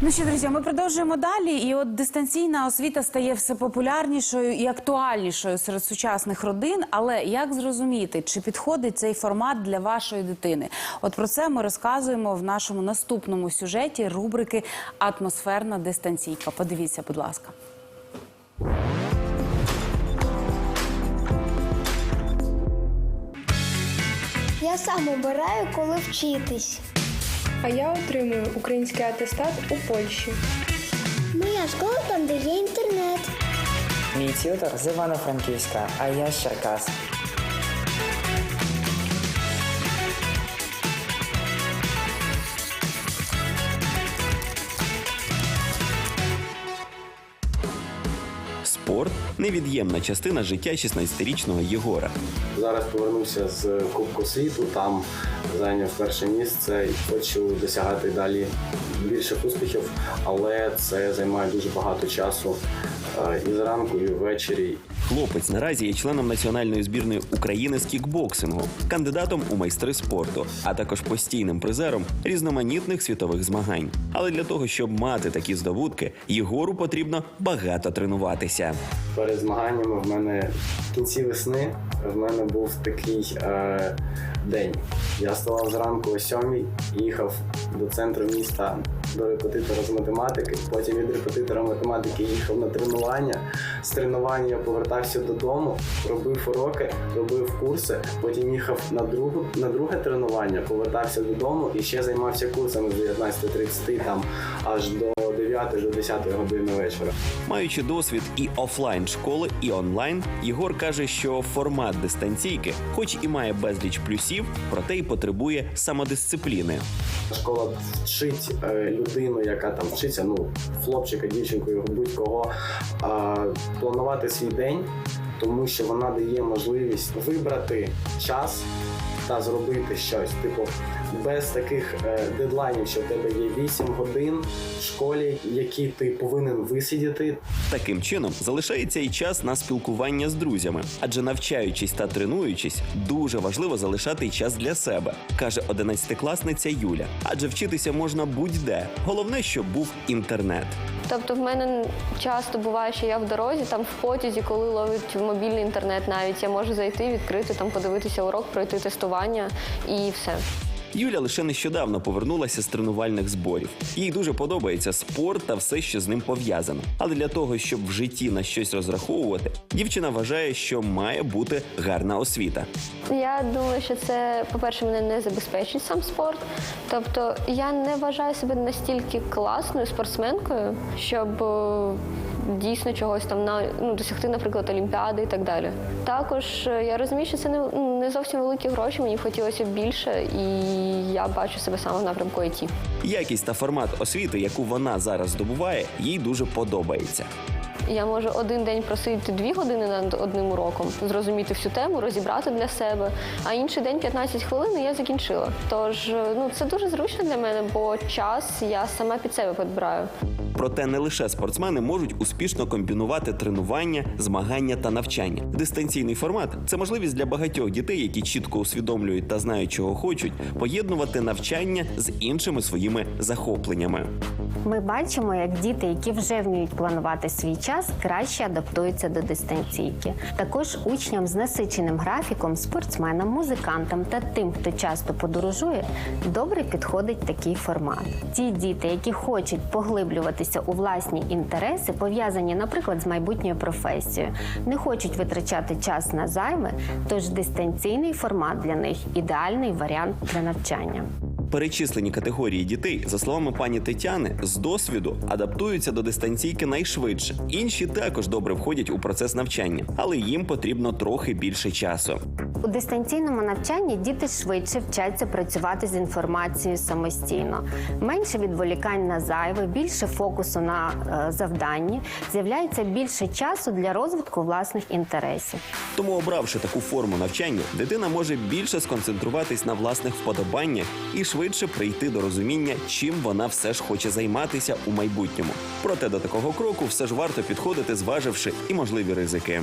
Ну що, друзі, ми продовжуємо далі. І от дистанційна освіта стає все популярнішою і актуальнішою серед сучасних родин. Але як зрозуміти, чи підходить цей формат для вашої дитини? От про це ми розказуємо в нашому наступному сюжеті рубрики Атмосферна дистанційка. Подивіться, будь ласка. Я сам обираю, коли вчитись. А я отримую український атестат у Польщі. Моя школа там, де є інтернет. Мій тютор з Івано-Франківська, а я з Черкас. Невід'ємна частина життя 16-річного Єгора. Зараз повернувся з Кубку світу, там зайняв перше місце і хочу досягати далі більших успіхів, але це займає дуже багато часу е, і зранку, і ввечері. Хлопець наразі є членом національної збірної України з кікбоксингу, кандидатом у майстри спорту, а також постійним призером різноманітних світових змагань. Але для того, щоб мати такі здобутки, Єгору потрібно багато тренуватися. Перед змаганнями в мене в кінці весни в мене був такий е, день. Я вставав зранку о сьомій, їхав до центру міста до репетитора з математики. Потім від репетитора математики їхав на тренування. З тренування я повертався додому, робив уроки, робив курси. Потім їхав на другу на друге тренування, повертався додому і ще займався курсами з 19.30 там аж до 9 до 10 години вечора. Маючи досвід і офлайн школи, і онлайн, Єгор каже, що формат дистанційки, хоч і має безліч плюсів, проте й потребує самодисципліни. Школа вчить е, людину, яка там вчиться, ну хлопчика, дівчинку, будь-кого а, планувати свій день, тому що вона дає можливість вибрати час та зробити щось. Типу, без таких е, дедлайнів, що в тебе є 8 годин в школі, які ти повинен висидіти, Таким чином залишається і час на спілкування з друзями, адже навчаючись та тренуючись, дуже важливо залишати час для себе, каже одинадцятикласниця Юля. Адже вчитися можна будь-де. Головне, щоб був інтернет. Тобто в мене часто буває, що я в дорозі, там в потязі, коли ловить мобільний інтернет навіть, я можу зайти, відкрити, там подивитися урок, пройти тестування і все. Юля лише нещодавно повернулася з тренувальних зборів. Їй дуже подобається спорт та все, що з ним пов'язано. Але для того, щоб в житті на щось розраховувати, дівчина вважає, що має бути гарна освіта. Я думаю, що це, по-перше, мене не забезпечить сам спорт. Тобто я не вважаю себе настільки класною спортсменкою, щоб е, дійсно чогось там на ну, досягти, наприклад, олімпіади і так далі. Також е, я розумію, що це не, не зовсім великі гроші, мені б хотілося більше, і я бачу себе саме в напрямку ІТ. Якість та формат освіти, яку вона зараз здобуває, їй дуже подобається. Я можу один день просидіти дві години над одним уроком, зрозуміти всю тему, розібрати для себе. А інший день 15 хвилин і я закінчила. Тож ну це дуже зручно для мене, бо час я сама під себе підбираю. Проте не лише спортсмени можуть успішно комбінувати тренування, змагання та навчання. Дистанційний формат це можливість для багатьох дітей, які чітко усвідомлюють та знають, чого хочуть, поєднувати навчання з іншими своїми захопленнями. Ми бачимо, як діти, які вже вміють планувати свій час, краще адаптуються до дистанційки. Також учням з насиченим графіком, спортсменам, музикантам та тим, хто часто подорожує, добре підходить такий формат. Ті діти, які хочуть поглиблюватися у власні інтереси, пов'язані, наприклад, з майбутньою професією, не хочуть витрачати час на зайве, тож дистанційний формат для них ідеальний варіант для навчання. Перечислені категорії дітей, за словами пані Тетяни, з досвіду адаптуються до дистанційки найшвидше. Інші також добре входять у процес навчання, але їм потрібно трохи більше часу. У дистанційному навчанні діти швидше вчаться працювати з інформацією самостійно, менше відволікань на зайве, більше фокусу на е, завданні, з'являється більше часу для розвитку власних інтересів. Тому, обравши таку форму навчання, дитина може більше сконцентруватись на власних вподобаннях і швидше швидше прийти до розуміння, чим вона все ж хоче займатися у майбутньому. Проте до такого кроку все ж варто підходити, зваживши і можливі ризики.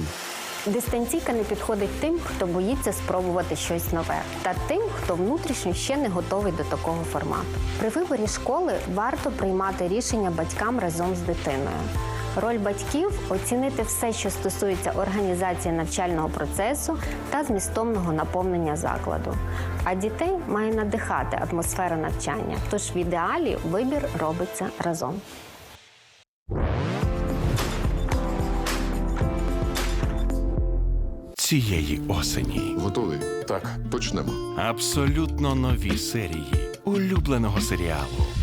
Дистанційка не підходить тим, хто боїться спробувати щось нове, та тим, хто внутрішньо ще не готовий до такого формату. При виборі школи варто приймати рішення батькам разом з дитиною. Роль батьків оцінити все, що стосується організації навчального процесу та змістовного наповнення закладу. А дітей має надихати атмосфера навчання. Тож в ідеалі вибір робиться разом. цієї осені. Готовий? Так, почнемо. Абсолютно нові серії улюбленого серіалу